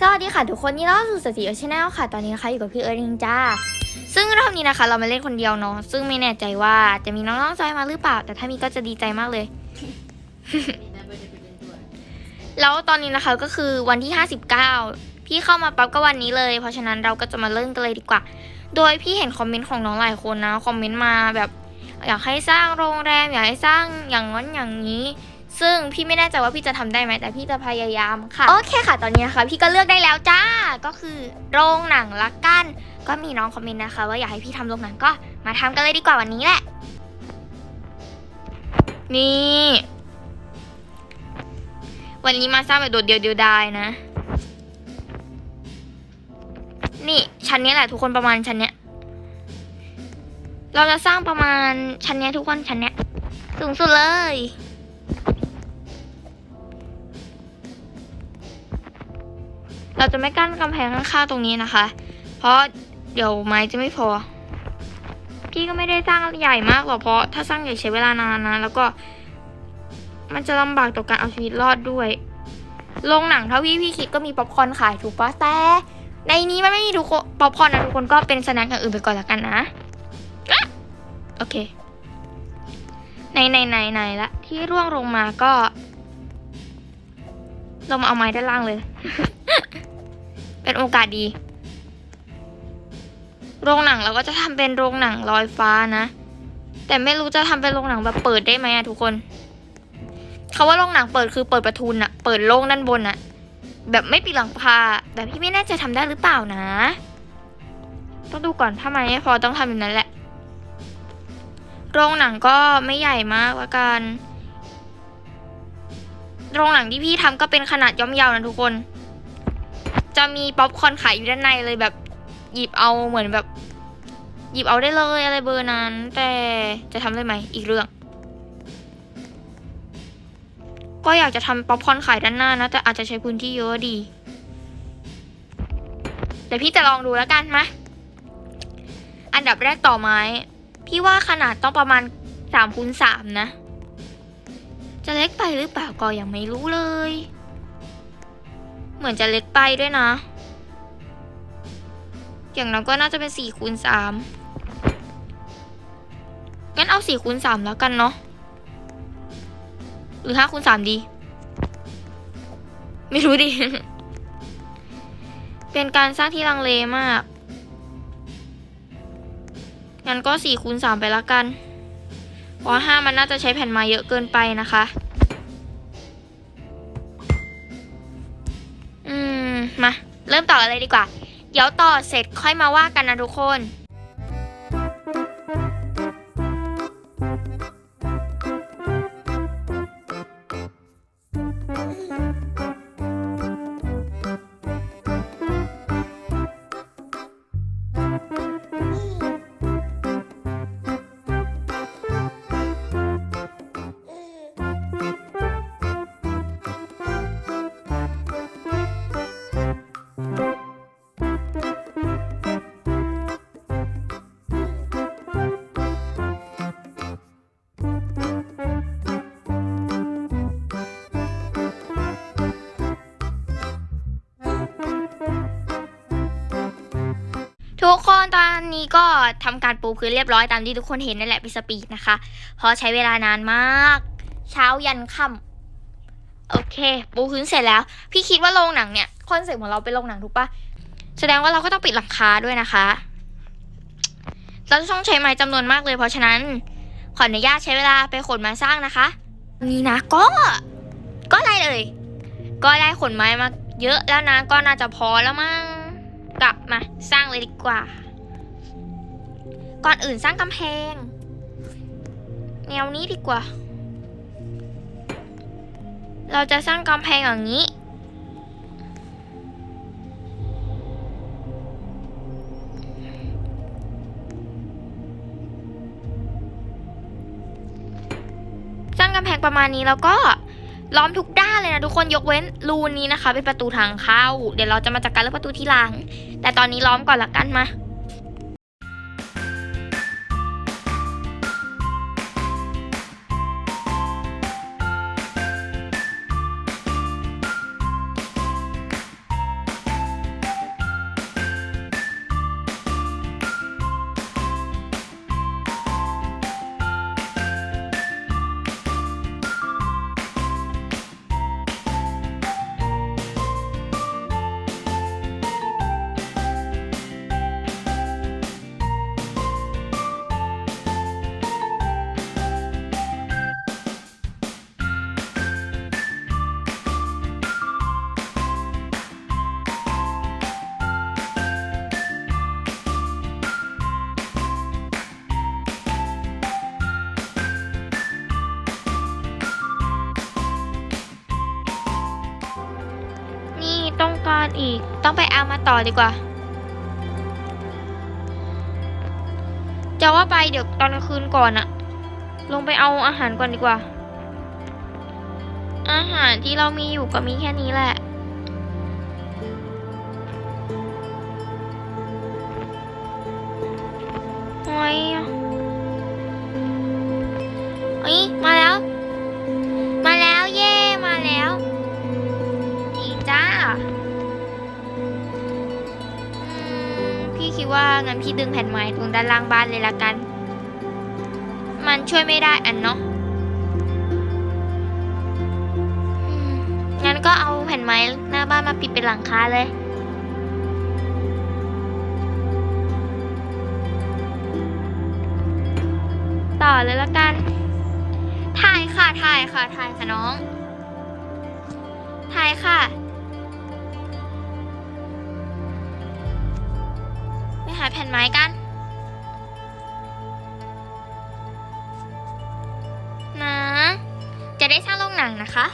สวัสดีค่ะทุกคนนี่เราสู่สติชแนลค่ะ ตอนนี้นะคะอยู่กับพี่เอิร์ธเองจ้า ซึ่งรอบนี้นะคะ เรามาเล่นคนเดียวเนาะซึ่งไม่แน่ใจว่าจะมีน้องๆจอยมาหรือเปล่า แต่ถ้ามีก็จะดีใจมากเลย แล้วตอนนี้นะคะก็คือวันที่ 59 พี่เข้ามาปั๊บก็วันนี้เลย เพราะฉะนั้นเราก็จะมาเริ่มกันเลยดีกว่า โดยพี่เห็นคอมเมนต์ของน้องหลายคนนะคอมเมนต์มาแบบ อยากให้สร้างโรงแรมอยากให้สร้างอย่างนั้นอย่างนี้ ซึ่งพี่ไม่แน่ใจว่าพี่จะทำได้ไหมแต่พี่จะพยายามค่ะ โอเคค่ะ ตอนนี้นะคะพี่ก็เลือกได้แล้วจ้า ก็คือโรงหนังละกัน ก็มีน้องคอมเมนต์นะคะ ว่าอยากให้พี่ทำโรงหนังก็มาทำกันเลยดีกว่าวันนี้แหละ นี่ วันนี้มาสร้างแบบโดดเดียวเดียวดายนะ นี่ชั้นนี้แหละทุกคนประมาณชั้นเนี้ย เราจะสร้างประมาณชั้นเนี้ยทุกคนชั้นเนี้ยสูงสุดเลย เราจะไม่กั้นกำแพงข้างๆตรงนี้นะคะ เพราะเดี๋ยวไม้จะไม่พอ พี่ก็ไม่ได้สร้างใหญ่มากหรอกเพราะถ้าสร้างใหญ่ใช้เวลานานนะ แล้วก็ มันจะลำบากต่อการเอาชีวิตรอดด้วยโรงหนังเท่าที่พี่คิดก็มีป๊อปคอร์นขายถูกปะแต่ ในนี้มันไม่มีทุกคนป๊อปคอร์นนะทุกคนก็เป็นสแน็คอย่างอื่นไปก่อนละกันนะอะโอเคในในในในละที่ร่วงลงมาก็ลงมาเอาไม้ด้านล่างเลย เป็นโอกาสดี โรงหนังเราก็จะทำเป็นโรงหนังลอยฟ้านะ แต่ไม่รู้จะทำเป็นโรงหนังแบบเปิดได้ไหมอะทุกคนเขาว่าโรงหนังเปิดคือเปิดประทุนอะเปิดโล่งด้านบนอะแบบไม่ปิดหลังคาแบบพี่ไม่น่ใจะทำได้หรือเปล่านะ ต้องดูก่อนถ้าไมไม่พอต้องทำแบบนั้นแหละ โรงหนังก็ไม่ใหญ่มากละกัน โรงหนังที่พี่ทำก็เป็นขนาดย่อมเยาวนะทุกคน จะมีป๊อปคอนขายอยู่ด้านในเลยแบบหยิบเอาเหมือนแบบ หยิบเอาได้เลยอะไรเบอร์นั้น แต่จะทำได้ไหมอีกเรื่อง ก็อยากจะทำป๊อปคอนขายด้านหน้านะ แต่อาจจะใช้พื้นที่เยอะดีแต่พี่จะลองดูแล้วกันมาอันดับแรกต่อไม้ พี่ว่าขนาดต้องประมาณสามคูณสามนะ จะเล็กไปหรือเปล่าก็ยังไม่รู้เลย เหมือนจะเล็กไปด้วยนะ อย่างนั้นก็น่าจะเป็นสี่คูณสามงั้นเอาสี่คูณสามแล้วกันเนาะ หรือห้าคูณสามดี ไม่รู้ดิ เป็นการสร้างที่ลังเลมาก งั้นก็สี่คูณสามไปแล้วกัน เพราะห้ามันน่าจะใช้แผ่นไม้เยอะเกินไปนะคะ เริ่มต่อกันเลยดีกว่า เดี๋ยวต่อเสร็จค่อยมาว่ากันนะทุกคน ทุกคนตอนนี้ก็ทำการปูพื้นเรียบร้อยตามที่ทุกคนเห็นนั่นแหละเป็นสปีดนะคะ เพราะใช้เวลานานมาก เช้ายันค่ำโอเค ปูพื้นเสร็จแล้ว พี่คิดว่าโรงหนังเนี่ยคอนเซ็ปต์ของเราเป็นโรงหนังถูกปะแสดงว่าเราก็ต้องปิดหลังคาด้วยนะคะเราจะต้องใช้ไม้จำนวนมากเลย เพราะฉะนั้นขออนุญาตใช้เวลาไปขนมาสร้างนะคะนี่นะก็ ก็อะไรเลย ก็ได้ขนไม้มาเยอะแล้วนะก็น่าจะพอแล้วมั้ง กลับมาสร้างเลยดีกว่า ก่อนอื่นสร้างกำแพง แนวนี้ดีกว่า เราจะสร้างกำแพงอย่างนี้ สร้างกำแพงประมาณนี้แล้วก็ ล้อมทุกด้านเลยนะทุกคนยกเว้นรูนี้นะคะ เป็นประตูทางเข้า เดี๋ยวเราจะมาจัดการเรื่องประตูที่หลัง แต่ตอนนี้ล้อมก่อนละกันมา ต้องไปเอามาต่อดีกว่า จะว่าไปเดี๋ยวตอนกลางคืนก่อนอะลงไปเอาอาหารก่อนดีกว่า อาหารที่เรามีอยู่ก็มีแค่นี้แหละ โอ้ย งั้นพี่ดึงแผ่นไม้ตรงด้านล่างบ้านเลยละกัน มันช่วยไม่ได้อันเนาะงั้นก็เอาแผ่นไม้หน้าบ้านมาปิดเป็นหลังคาเลยต่อเลยละกัน ถ่ายค่ะ ถ่ายค่ะ ถ่ายค่ะน้อง ถ่ายค่ะ ผ่นไม้กัน นะ จะได้สร้างโรงหนังนะคะ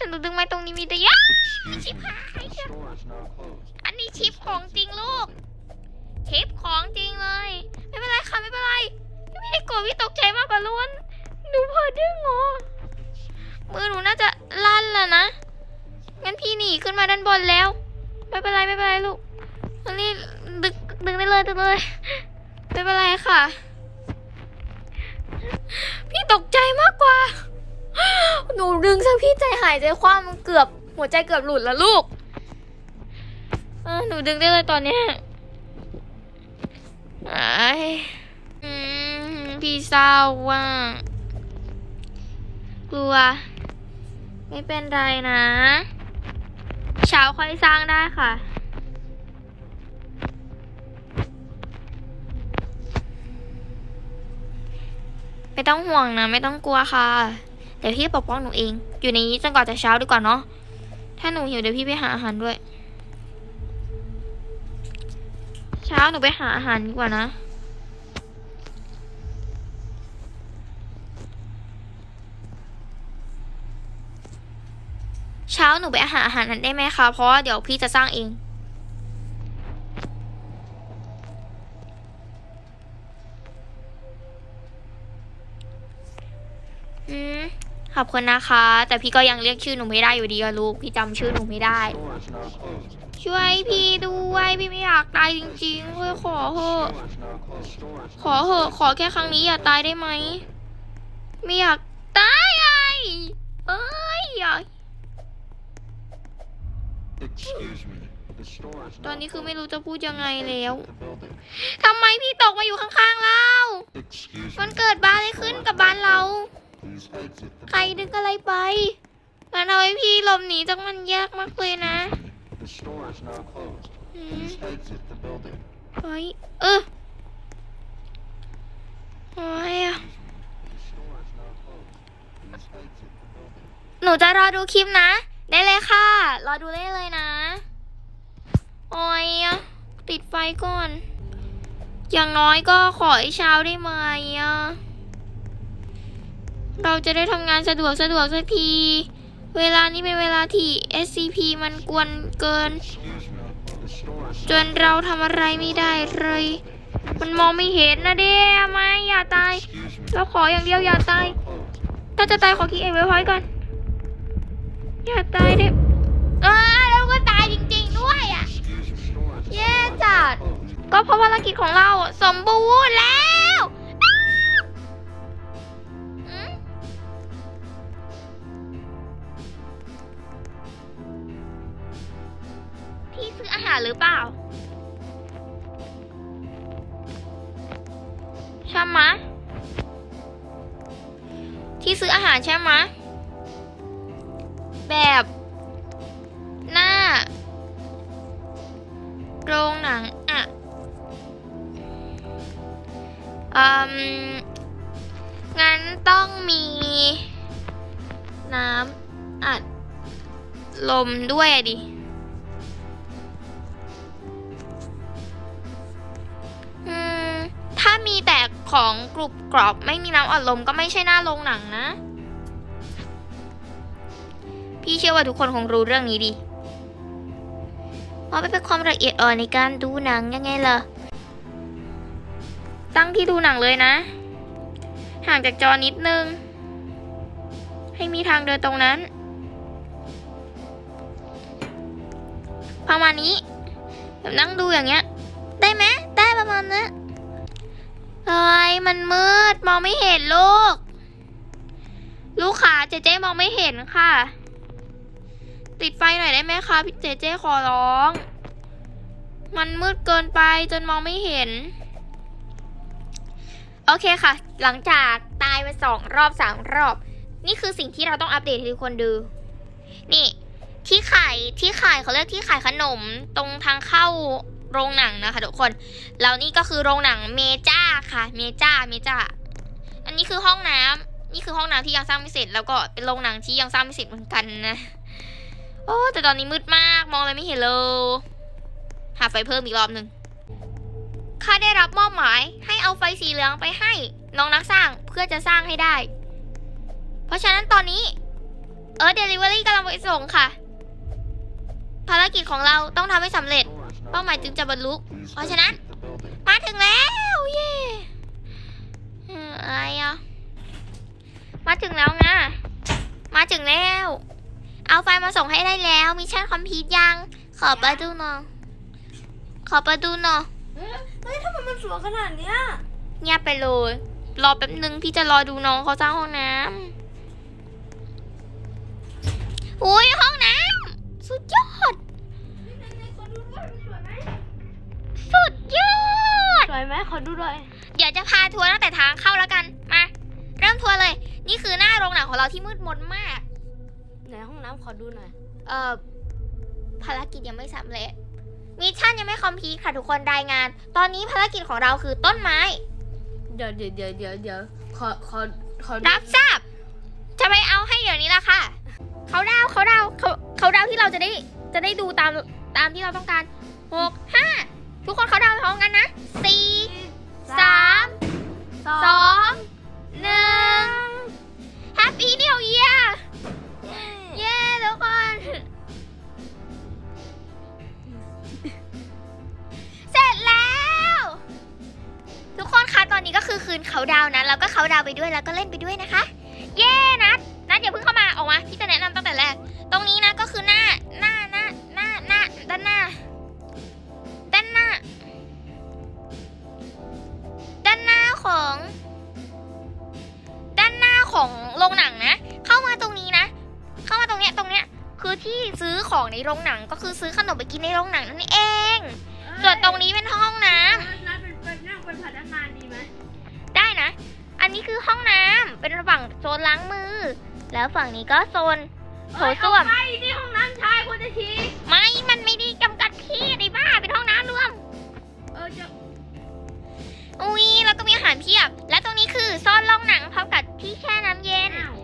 แต่หนูดึงไม้ตรงนี้มีแต่ยะ Excuse me, the store is now closed. อันนี้ชิปของจริงลูก ชิปของจริงเลย ไม่เป็นไรค่ะไม่เป็นไรพี่ไม่ได้โกรธพี่ตกใจมากกว่าล้วนหนูพอดึงเหรอมือหนูน่าจะลั่นแล้วนะ งั้นพี่หนีขึ้นมาด้านบนแล้ว ไม่เป็นไรไม่เป็นไรลูกอันนี้ดึงดึงได้เลยดึงเลย ไม่เป็นไรค่ะ พี่ตกใจมากกว่า หนูดึงซะพี่ใจหายใจคว่ำมันเกือบ หัวใจเกือบหลุดแล้วลูกหนูดึงได้เลยตอนเนี้ยไอพี่เศร้าว่ะกลัว ไม่เป็นไรนะ เช้าค่อยสร้างได้ค่ะ ไม่ต้องห่วงนะ ไม่ต้องกลัวค่ะ เดี๋ยวพี่ปกป้องหนูเอง อยู่ในนี้จนกว่าจะเช้าดีกว่าเนาะ ถ้าหนูหิวเดี๋ยวพี่ไปหาอาหารด้วย เช้าหนูไปหาอาหารดีกว่านะ เช้าหนูไปหาอาหารนั้นได้ไหมคะ เพราะว่าเดี๋ยวพี่จะสร้างเองอืม ขอบคุณนะคะ แต่พี่ก็ยังเรียกชื่อหนูไม่ได้อยู่ดีอะลูก พี่จำชื่อหนูไม่ได้ Store is now closed. ช่วยพี่ด้วยพี่ไม่อยากตายจริงๆเลยขอเหอะ Store is now closed. Store is ขอเหอะขอแค่ครั้งนี้อย่าตายได้ไหมไม่อยากตายไอ้เอ้ยอย่า Excuse me, the store is ตอน now นี้คือไม่รู้จะพูดยังไง closed. แล้ว The building. ทำไมพี่ตกมาอยู่ข้างๆเรา Excuse มัน me, เกิดบ้านอะไรขึ้นกับบ้านเรา please exit the ใครดึงอะไรไปงั้นเอาให้พี่หลบหนีจากมันยากมากเลยนะเฮ้ยเออโอ้ยอะหนูจะรอดูคลิปนะ ได้เลยค่ะ รอดูได้เลยนะ โอ้ยอะติดไฟก่อน อย่างน้อยก็ขอให้เช้าได้ไหมอะ เราจะได้ทำงานสะดวกสะดวกสักที เวลานี้เป็นเวลาที่ SCP มันกวนเกิน จนเราทำอะไรไม่ได้เลย มันมองไม่เห็นนะเด้ไม่อย่าตาย เราขออย่างเดียวอย่าตาย ถ้าจะตายขอคิดเองไว้พอยก่อน อย่าตายเด็อ่าแล้วก็ตายจริงๆด้วยอะ Excuse me, store is แย่จัด ก็เพราะภารกิจของเราสมบูรณ์แล้วาหรือเปล่า ใช่ไหมที่ซื้ออาหารใช่ไหมแบบ หน้า โรงหนังอะอืมงั้นต้องมี น้ำอัด ลมด้วยดิ มีแต่ของกรุบกรอบไม่มีน้ำอัดลมก็ไม่ใช่หน้าโรงหนังนะ พี่เชื่อว่าทุกคนคงรู้เรื่องนี้ดีเพราะมันเป็นความละเอียดอ่อนในการดูหนังยังไงล่ะ ตั้งที่ดูหนังเลยนะ ห่างจากจอนิดนึง ให้มีทางเดินตรงนั้น ประมาณนี้แบบนั่งดูอย่างเงี้ย ได้ไหมได้ประมาณนั้น เฮ้ยมันมืดมองไม่เห็นลูก ลูกขาเจเจมองไม่เห็นค่ะ ติดไฟหน่อยได้ไหมคะพี่เจเจขอร้อง มันมืดเกินไปจนมองไม่เห็น โอเคค่ะ หลังจากตายไปสองรอบสามรอบ นี่คือสิ่งที่เราต้องอัปเดตให้ทุกคนดู นี่ที่ขายที่ขายเขาเรียกที่ขายขนมตรงทางเข้า โรงหนังนะคะทุกคนแล้วนี่ก็คือโรงหนังเมจ้าค่ะ เมจ้าเมจ้า อันนี้คือห้องน้ำนี่คือห้องน้ำที่ยังสร้างไม่เสร็จ แล้วก็เป็นโรงหนังที่ยังสร้างไม่เสร็จเหมือนกันนะ โอ้แต่ตอนนี้มืดมากมองอะไรไม่เห็นเลยหาไฟเพิ่มอีกรอบหนึ่งข้าได้รับมอบหมายให้เอาไฟสีเหลืองไปให้น้องนักสร้างเพื่อจะสร้างให้ได้ เพราะฉะนั้นตอนนี้เออเดลิเวอรี่กำลังไปส่งค่ะ ภารกิจของเราต้องทำให้สำเร็จ เป้าหมายจึงจะบรรลุ Please เพราะฉะนั้น vacate the building. มาถึงแล้วเย่เอ่ออะไรอะ มาถึงแล้วไงมาถึงแล้ว เอาไฟล์มาส่งให้ได้แล้ว มิชชั่นคอมพลีทยัง ขอประดูหน่อยขอประดูหน่อยเฮ้ยทำไมมันสวยขนาดเนี้ยเงียบไปเลย รอแป๊บนึงพี่จะรอดูน้องเขาสร้างห้องน้ำอุ้ยห้องน้ำสุดยอด วยไหมขอดูด้วยเดี๋ยวจะพาทัวร์ตั้งแต่ทางเข้าแล้วกัน มา เริ่มทัวร์เลย นี่คือหน้าโรงหนังของเราที่มืดมนมาก ไหนห้องน้ำขอดูหน่อย เอ่อ ภารกิจยังไม่สำเร็จ มิชชั่นยังไม่คอมพลีทค่ะทุกคนรายงาน ตอนนี้ภารกิจของเราคือต้นไม้ เดี๋ยวเดี๋ยวเดี๋ยวเดี๋ยวเดี๋ยวขอขอขอดูรับทราบ จะไปเอาให้เดี๋ยวนี้ละค่ะ เขาดาวเขาดาวเขาเขาดาวที่เราจะได้จะได้ดูตามตามที่เราต้องการหกห้า ทุกคนเขาดาวพร้อมกันนะสี่สามสองหนึ่งแฮปปี้นิวเยียร์เย้ทุกคน เสร็จแล้ว ทุกคนคะตอนนี้ก็คือคืนเขาดาวน์นะแล้วก็เขาดาวน์ไปด้วยแล้วก็เล่นไปด้วยนะคะ เย้นัดนัดอย่าเพิ่งเข้ามาออกมาพี่จะแนะนำตั้งแต่แรก ตรงนี้นะก็คือหน้าหน้าหน้าหน้าหน้าด้านหน้า โรงหนังนะ เข้ามาตรงนี้นะ เข้ามาตรงเนี้ยตรงเนี้ยคือที่ซื้อของในโรงหนังก็คือซื้อขนมไปกินในโรงหนังนั่นเอง ส่วนตรงนี้เป็นห้องน้ำนั่นเป็นเป็นนั่งเป็นพนักงานดีไหมได้นะ อันนี้คือห้องน้ำเป็นฝั่งโซนล้างมือ แล้วฝั่งนี้ก็โซนโถส้วมไอ้นี่ห้องน้ำชายควรจะชี้ไม่ มันไม่ได้จำกัดที่ในบ้าเป็นห้องน้ำรวม เออจะอุ้ยแล้วก็มีอาหารเพียบ และตรงนี้คือโซนโรงหนังพร้อมกับ ที่แช่น้ำเย็นอ้าว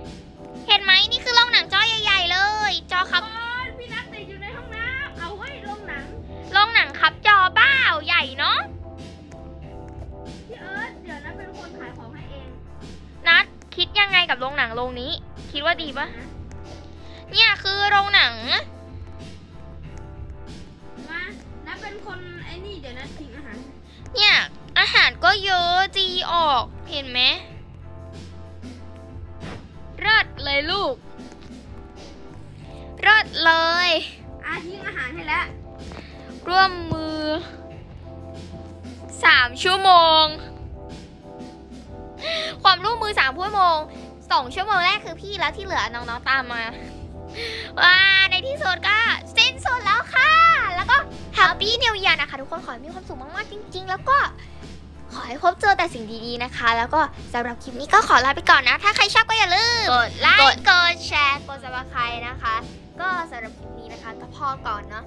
เห็นไหมนี่คือโรงหนังจอใหญ่ๆเลย จอครับโอ๊ยพี่นัทติดอยู่ในห้องน้ำเอาไว้โรงหนังโรงหนังครับจอเบ้าใหญ่เนาะพี่เอิร์ธเดี๋ยวนัทเป็นคนขายของให้เองนัดคิดยังไงกับโรงหนังโรงนี้ คิดว่าดีปะเนี่ยคือโรงหนังมานัทเป็นคนไอ้นี่เดี๋ยวนัททิ้งอาหารเนี่ยอาหารก็เยอะจีออกเห็นไหม 3 ชั่วโมง ความร่วมมือ 3 ชั่วโมง 2 ชั่วโมงแรกคือพี่แล้วที่เหลือน้องๆตามมาว้าในที่สุดก็เส้นสุดแล้วค่ะ แล้วก็แฮปปี้นิวเยียร์นะคะ ทุกคนขอให้มีความสุขมากๆจริง ๆ แล้วก็ขอให้พบเจอแต่สิ่งดีๆนะคะ แล้วก็สำหรับคลิปนี้ก็ขอลาไปก่อนนะ ถ้าใครชอบก็อย่าลืม กดไลค์ กดแชร์ กดซับสไคร์นะคะ ก็สำหรับคลิปนี้นะคะก็พอก่อนเนาะ